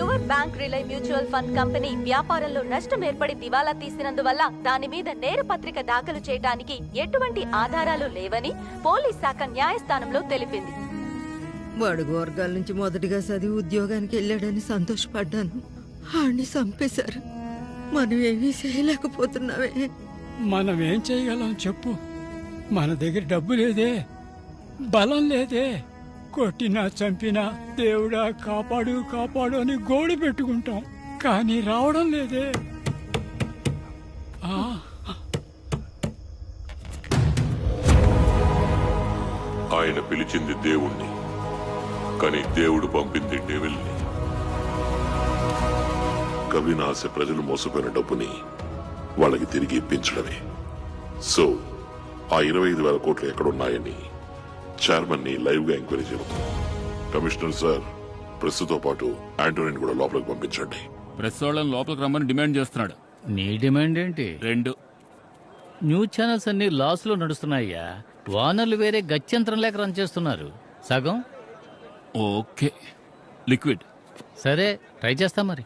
Your bank రిలై mutual fund company వ్యాపారంలో నష్టం ఏర్పడి దివాలా తీసినందువల్ల దాని మీద నేరపత్రిక దాఖలు చేయడానికి ఎటువంటి ఆధారాలు లేవని పోలీస్ శాఖ న్యాయస్థానంలో తెలిపింది. బడుగు వర్గాల నుంచి మొదటిగా చదివి ఉద్యోగానికి వెళ్ళాడని సంతోషపడ్డాను. ఆడిని చంపేశారు. మనం ఏమీ చేయలేకపోతున్నావే. మనం ఏం చేయగలం చెప్పు. మన దగ్గర డబ్బు లేదే. బలం లేదే. కొట్టినా చంపినా దేవుడా కాపాడు కాపాడు అని గోడు పెట్టుకుంటాం. కానీ రావడం లేదే. ఆ, ఆయన పిలిచింది దేవుణ్ణి కానీ దేవుడు పంపింది డెవిల్ని. కవినాశ ప్రజలు మోసపోయిన డబ్బుని వాళ్ళకి తిరిగి ఇప్పించడమే. సో ఆ ఇరవై ఐదు వేల కోట్లు ఎక్కడున్నాయని చైర్మన్ని లైవ్గా ఎంక్వైరీ చేయబోతున్నాం కమిషనర్ సార్ ప్రస్తుతో పాటు ఆంటోనీని కూడా లోపలికి పంపించండి. ప్రెస్ వాళ్ళని లోపలికి రమ్మని డిమాండ్ చేస్తున్నాడు. నీ డిమాండ్ ఏంటి? రెండు. న్యూస్ ఛానల్స్ అన్ని లాస్లో నడుస్తున్నాయ్యా. వానర్లు వేరే గత్యంతరం లేక రన్ చేస్తున్నారు. సగం? ఓకే. లిక్విడ్. సరే ట్రై చేస్తా మరి.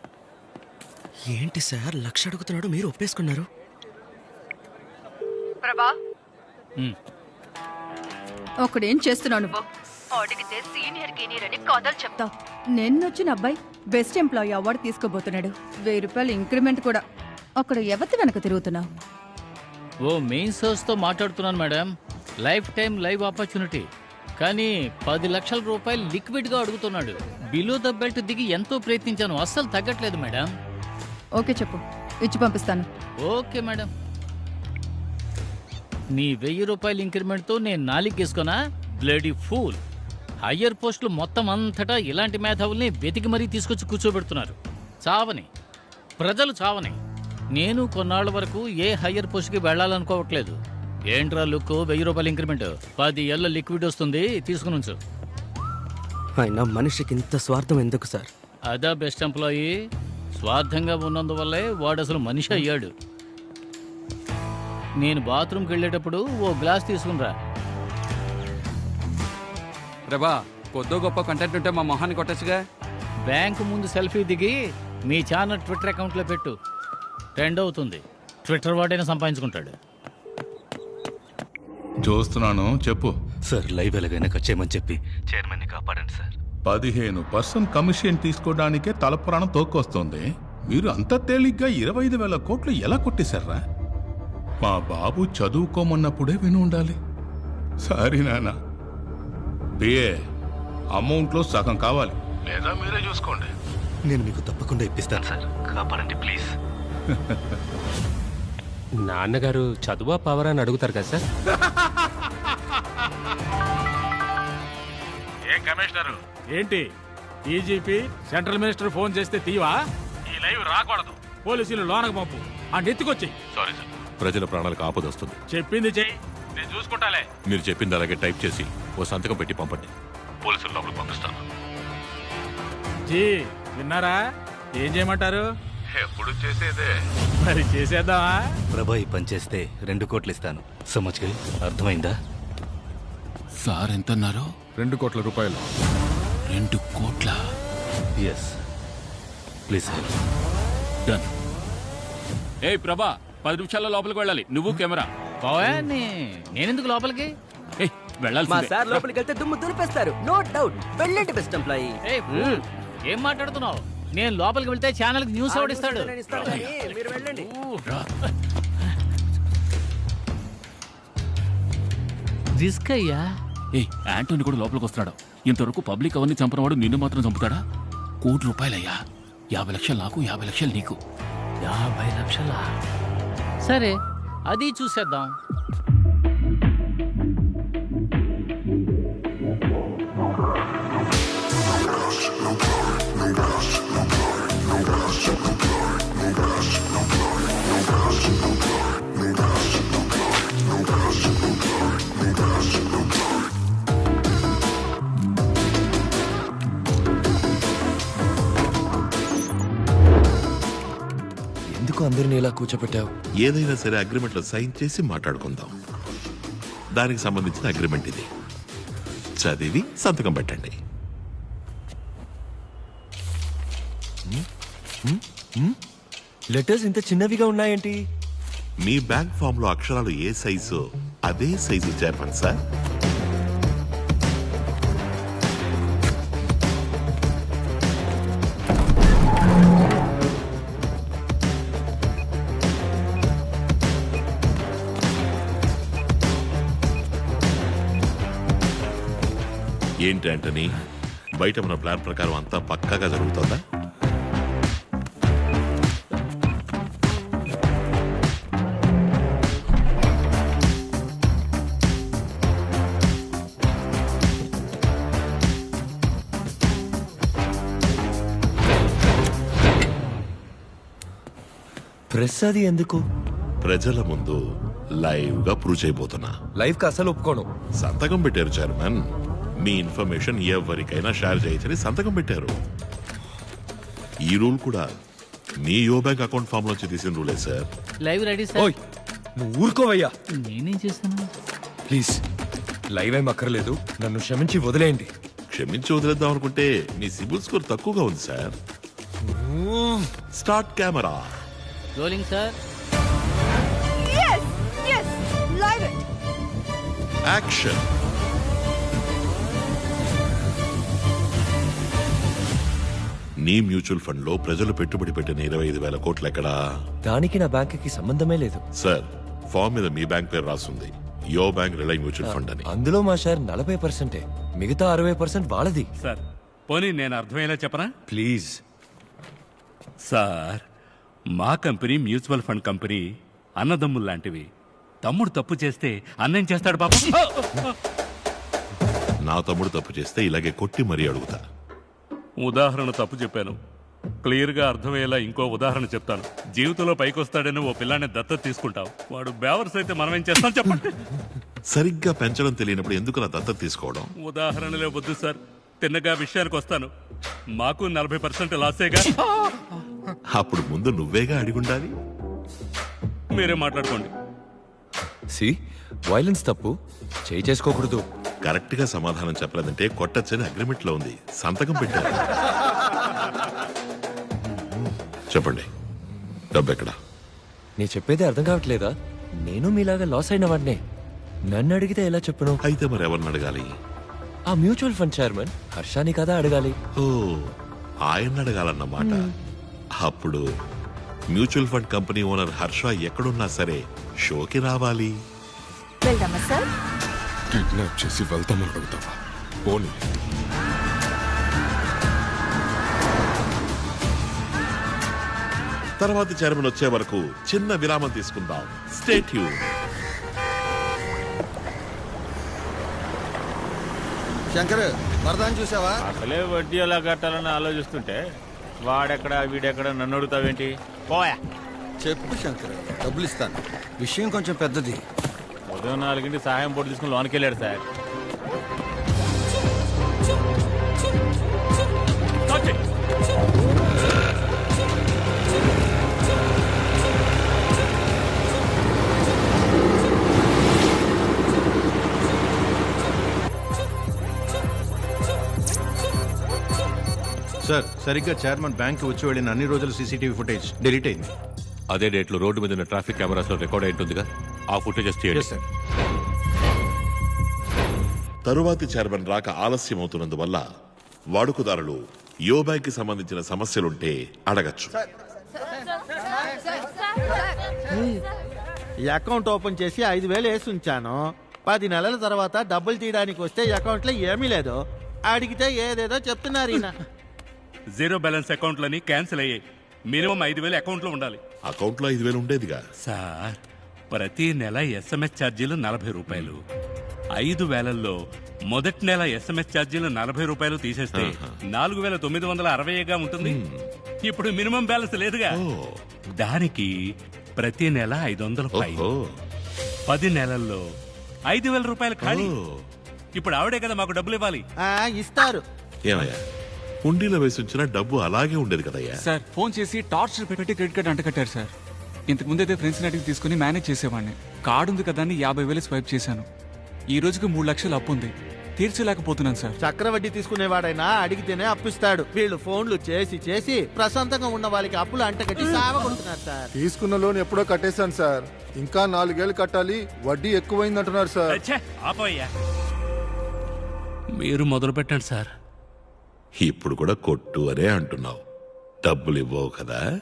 ఏంటి సార్ లక్ష అడుగుతున్నాడు మీరు ఒప్పేసుకున్నారు? ప్రభా. ఒకడేం చేస్తున్నావు నువ్వు అడిగితే సీనియర్ గీనియర్ అని కథలు చెప్తావు నిన్నొచ్చిన అబ్బాయి బెస్ట్ ఎంప్లాయీ అవార్డు తీసుకోబోతున్నాడు. వెయ్యి రూపాయలు ఇంక్రిమెంట్ కూడా. అక్కడ ఎవరి వెనక తిరుగుతున్నావు? ఓ మెయిన్ సోర్స్తో మాట్లాడుతున్నాను madam. Life time live opportunity. కానీ పది లక్షల రూపాయలు లిక్విడ్గా అడుగుతున్నాడు. బిలో ద బెల్ట్ దిగి ఎంతో ప్రయత్నించాను. అస్సలు తగ్గట్లేదు మేడం. ఓకే చెప్పు. ఇచ్చి పంపిస్తాను. Okay madam. నీ వెయ్యి రూపాయల ఇంక్రిమెంట్తో నేను నాలిగేసుకోనా బ్లడీ ఫూల్. హయ్యర్ పోస్టులు మొత్తం అంతటా ఇలాంటి మేధావుల్ని వెతికి మరీ తీసుకొచ్చి కూర్చోబెడుతున్నారు. చావని. ప్రజలు చావని. నేను కొన్నాళ్ళ వరకు ఏ హయ్యర్ పోస్ట్కి వెళ్ళాలనుకోవట్లేదు. ఏంట్రా లుక్ వెయ్యి రూపాయల ఇంక్రిమెంట్. పది ఏళ్ళ లిక్విడ్ వస్తుంది తీసుకుని ఉంచు. ఆయన మనిషికి ఇంత స్వార్థం ఎందుకు సార్? అదా బెస్ట్ ఎంప్లాయీ. స్వార్థంగా ఉన్నందువల్లే వాడు అసలు మనిషి అయ్యాడు. నేను బాత్రూమ్కి వెళ్ళేటప్పుడు ఓ గ్లాస్ తీసుకునిరా. ప్రభా కొద్దో గొప్ప కంటెంట్ ఉంటే మా మొహాన్ని కొట్టచ్చుగా. బ్యాంకు ముందు సెల్ఫీ దిగి మీ ఛానల్ ట్విట్టర్ అకౌంట్లో పెట్టు. ట్రెండ్ అవుతుంది. ట్విట్టర్ వాడైనా సంపాదించుకుంటాడు. చూస్తున్నాను. చెప్పు. సార్ లైవ్ ఎలాగైనా కట్ చేయమని చెప్పి చైర్మన్ని కాపాడండి సార్. పదిహేను పర్సెంట్ కమిషన్ తీసుకోవడానికే తలపురాణం తోక్కొస్తోంది. మీరు అంత తేలిగ్గా ఇరవై ఐదు వేల కోట్లు ఎలా కొట్టేశారా? మా బాబు చదువుకోమన్నప్పుడే విని ఉండాలి. సారీ నాన్న. పిఏ అమౌంట్లో సగం కావాలి. లేదా మీరే చూసుకోండి. నేను మీకు తప్పకుండా ఇప్పిస్తాను. సార్ కాపాడండి ప్లీజ్. నాన్నగారు చదువా పవర్ అని అడుగుతారు కదా సార్? ఏం కమిషనర్? ఏంటి? డీజీపీ సెంట్రల్ మినిస్టర్ ఫోన్ చేస్తే తీవా? ఈ లైవ్ రాకూడదు. పోలీసులు లోనకు పంపు. ఆ నెత్తుకొచ్చి సారీ సార్. ప్రజల ప్రాణాలకు ఆపదొస్తుంది చెప్పింది చెయ్యి నేను చూసుకుంటాలే. మీరు చెప్పింది అలాగే టైప్ చేసి ఓ సంతకం పెట్టి పంపండి. పోలీసులు లోపలికి పంపిస్తాను. జీ విన్నారా? ఏం చేయమంటారు? ఎప్పుడు చేసేదే. మరి చేసేద్దామా? ప్రభా ఈ పని చేస్తే రెండు కోట్లు ఇస్తాను. సమజ్కి అర్థమైందా? సార్ ఎంత అన్నారు రెండు కోట్ల రూపాయలు. రెండు కోట్ల? ఎస్ ప్లీజ్ డన్ ఏ ప్రభా పది నిమిషాల్లో లోపలికి వెళ్ళాలి. నువ్వు కెమెరా. బావా నీ- నేనెందుకు లోపలికి? ఏయ్ మా వెళ్ళాల్సిందే సార్ లోపలికి వెళ్తే దుమ్ము దులిపేస్తారు. నో డౌట్ వెళ్ళండి బెస్ట్ ఎంప్లాయీ ఏయ్, fool. ఏం మాట్లాడుతున్నావు? నేను లోపలికి వెళ్తే న్యూస్ మీరు. వెళ్ళండి. రిస్క్ అయ్యా. ఏయ్ యాంటోని కూడా లోపలికి వస్తున్నాడు. ఇంతవరకు పబ్లిక్ అవన్నీ చంపినవాడు నిన్ను మాత్రం చంపుతాడా? కోటి రూపాయలయ్యా. యాభై లక్షలు నాకు యాభై లక్షలు నీకు. యాభై లక్షలా? సరే అది చూసేద్దాం. అందరిని ఇలా కూర్చోపెట్టావు? ఏదైనా సరే అగ్రిమెంట్లో సైన్ చేసి మాట్లాడుకుందాం. దానికి సంబంధించిన అగ్రిమెంట్ ఇది. చదివి సంతకం పెట్టండి. లెటర్స్ ఇంత చిన్నవిగా ఉన్నాయేంటి? మీ బ్యాంక్ ఫామ్లో అక్షరాలు ఏ సైజు? అదే సైజు చైర్మన్ సార్. ఏంటి ఆంటనీ? బయట మన ప్లాన్ ప్రకారం అంతా పక్కాగా జరుగుతుందా? ప్రెస్ అది ఎందుకు? ప్రజల ముందు లైవ్గా ప్రూవ్ చేయబోతున్నా. లైవ్కి అసలు ఒప్పుకోను. సంతకం పెట్టారు చైర్మన్. మీ ఇన్ఫర్మేషన్ ఎవరికైనా షేర్ చేయొచ్చని సంతకం పెట్టారు. ఈ రూల్ కూడా మీ యో బ్యాంక్ అకౌంట్ ఫామ్ నుంచి తీసిన రూలే సార్. Live ready sir. ఓయ్ నువ్వు ఊరుకోవయ్యా. నేనేం చేస్తాను ప్లీజ్ లైవ్ ఏం అక్కర్లేదు. నన్ను క్షమించి వదిలేయండి. క్షమించి వదిలేద్దాం అనుకుంటే మీ సిబిల్ స్కోర్ తక్కువగా ఉంది sir. Start camera. Rolling sir. Action. నీ మ్యూచువల్ ఫండ్లో ప్రజలు పెట్టుబడి పెట్టిన ఇరవై ఐదు వేల కోట్లు ఎక్కడా? దానికి నా బ్యాంక్కి సంబంధమే లేదు. సార్ ఫామ్ మీద మీ బ్యాంక్ పేరు రాస్తుంది యో బ్యాంక్ రిలై మ్యూచువల్ ఫండ్ అని. అందులో మా షేర్ నలభై పర్సెంటే. మిగతా అరవై పర్సెంట్ వాళ్ళది. సార్ పోనీ నేను అర్థమయ్యేలా చెప్పనా? ప్లీజ్. సార్ మా కంపెనీ మ్యూచువల్ ఫండ్ కంపెనీ అన్నదమ్ములు లాంటివి. తమ్ముడు తప్పు చేస్తే అన్నేం చేస్తాడు పాపం? నా తమ్ముడు తప్పు చేస్తే ఇలాగే కొట్టి మరీ అడుగుతా. ఉదాహరణ తప్పు చెప్పాను. క్లియర్గా అర్థమయ్యేలా ఇంకో ఉదాహరణ చెప్తాను. జీవితంలో పైకొస్తాడని ఓ పిల్లాన్ని దత్తత తీసుకుంటావు. వాడు బేవర్స్ అయితే మనం ఏం చేస్తాం చెప్పండి. సరిగ్గా పెంచడం తెలియనప్పుడు ఎందుకు నా దత్తత తీసుకోవడం? ఉదాహరణలే వద్దు సార్. తిన్నగా విషయానికి వస్తాను. మాకు నలభై పర్సెంట్ లాసేగా. అప్పుడు ముందు నువ్వేగా అడిగుండాలి? మీరే మాట్లాడుకోండి. సి వైలెన్స్ తప్పు చేయి చేసుకోకూడదు. కరెక్ట్గా సమాధానం చెప్పలేదంటే కొట్టచ్చని అగ్రిమెంట్లో ఉంది. సంతకం పెట్టారు. చెప్పండి. డబ్బు ఎక్కడ? నీ చెప్పేది అర్థం కావట్లేదా? నేను మీలాగా లాస్ అయిన వాడినే. నన్ను అడిగితే ఎలా చెప్పను? అయితే మరి ఎవరిని అడగాలి? ఆ మ్యూచువల్ ఫండ్ చైర్మన్ హర్షాని కదా అడగాలి. ఓ ఆయన అడగాలన్నమాట అప్పుడు mutual fund company owner Harsha ఎక్కడున్నా సరే షోకి రావాలి. వెళ్దామా సార్? కిడ్నాప్ చేసి వెళ్తామని అడుగుతావా? పోనీ. తర్వాత చైర్మన్ వచ్చే వరకు చిన్న విరామం తీసుకుందాం. స్టేట్ యూ శంకర్ వరదాన్ని చూసావా? అసలే వడ్డీ ఎలా కట్టాలని ఆలోచిస్తుంటే వాడెక్కడ వీడెక్కడ నన్ను అడుగుతావేంటి? పోయా. చెప్పు శంకర్ డబ్బులు ఇస్తాను విషయం కొంచెం పెద్దది. ఉదయం నాలుగింటి సహాయం పోటీ తీసుకుని లోనికి వెళ్ళాడు సార్. సార్ సరిగ్గా చైర్మన్ బ్యాంక్ వచ్చి వెళ్ళిన అన్ని రోజుల సీసీటీవీ ఫుటేజ్ డిలీట్ అయింది. అదే డేట్లో రోడ్డు మీద ఉన్న ట్రాఫిక్ కెమెరాస్లో రికార్డ్ అయి ఉంటుందిగా. ఆ ఫుటేజెస్ తీయండి. సార్ తరువాతి చైర్మన్ రాక ఆలస్యం అవుతున్నందువల్ల వాడుకదారులు యో బ్యాంక్కి సంబంధించిన సమస్యలుంటే అడగచ్చు. ఈ అకౌంట్ ఓపెన్ చేసి ఐదు వేలు వేసి ఉంచాను. పది నెలల తర్వాత డబ్బులు తీయడానికి వస్తే అకౌంట్లో ఏమీ లేదు. అడిగితే ఏదేదో చెప్తున్నారు ఈయన. జీరో బ్యాలెన్స్ అకౌంట్లని క్యాన్సిల్ అయ్యాయి. మినిమం ఐదు వేలు అకౌంట్లో ఉండాలి. అకౌంట్లో ఐదు వేలు ఉండేదిగా? సార్ ప్రతి నెల ఎస్ఎంఎస్ ఛార్జీలు నలభై రూపాయలు. ఐదు వేలల్లో మొదటి నెల ఎస్ఎంఎస్ ఛార్జీలు నలభై రూపాయలు తీసేస్తే నాలుగు వేల తొమ్మిది వందల అరవైగా ఉంటుంది. ఇప్పుడు మినిమం బ్యాలెన్స్ లేదుగా. దానికి ప్రతి నెల ఐదు వందల పది నెలల్లో ఐదు వేల రూపాయలు ఖాళీ. ఇప్పుడు ఆవిడే కదా మాకు డబ్బులు ఇవ్వాలి. ఆ, ఇస్తారు. ఏమయ్యా? హుండీలో వేసి ఉంచిన డబ్బు అలాగే ఉండేది కదయ్యా? సార్ ఫోన్ చేసి టార్చర్ పెట్టి క్రెడిట్ కార్డ్ అంటకట్టారు సార్. ఇంతకు ముందైతే ఫ్రెండ్స్ అడిగి తీసుకుని మేనేజ్ చేసేవాడిని. కార్డు ఉంది కదా అని యాభై వేలు స్వైప్ చేశాను. ఈ రోజుకి మూడు లక్షలు అప్పు ఉంది. తీర్చలేకపోతున్నాను సార్. చక్రవడ్డీ తీసుకునేవాడైనా అడిగితేనే అప్పిస్తాడు. వీళ్ళు ఫోన్లు చేసి చేసి ప్రశాంతంగా ఉన్న వాళ్ళకి అప్పులు అంటగట్టి సావగొడుతున్నారు సార్. తీసుకున్న లోన్ ఎప్పుడో కట్టేశాను సార్. ఇంకా నాలుగేళ్ళు కట్టాలి. వడ్డీ ఎక్కువైంది అంటున్నారు సార్ మీరు మొదలు పెట్టండి సార్. ఇప్పుడు కూడా కొట్టు అనే అంటున్నావు. డబ్బులు ఇవ్వవు కదా?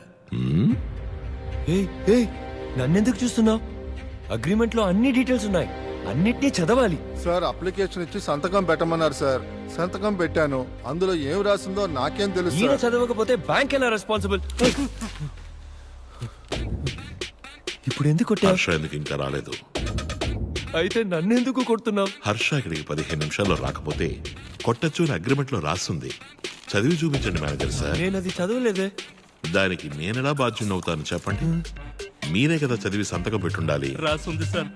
నన్నెందుకు చూస్తున్నావు? అగ్రిమెంట్లో అన్ని డీటెయిల్స్ ఉన్నాయి. అన్నిటినీ చదవాలి. సార్ అప్లికేషన్ ఇచ్చి సంతకం పెట్టమన్నారు సార్. సంతకం పెట్టాను. అందులో ఏం రాసిందో నాకేం తెలుసు ఈయన చదవకపోతే బ్యాంక్ ఎలా రెస్పాన్సిబుల్ ఇప్పుడు ఎందుకు కొట్టా హర్ష ఎందుకు ఇంకా రాలేదు? అయితే నన్నెందుకు కొడుతున్నావు? హర్ష ఇక్కడికి పదిహేను నిమిషాల్లో రాకపోతే కొట్టచ్చు అని అగ్రిమెంట్లో రాస్తుంది. చదివి చూపించండి మేనేజర్ సార్. నేను అది చదవలేదే. దానికి నేనెలా బాధ్యున్నవుతాను చెప్పండి? మీరే కదా చదివి సంతకం పెట్టుండాలి. రాసుంది సార్.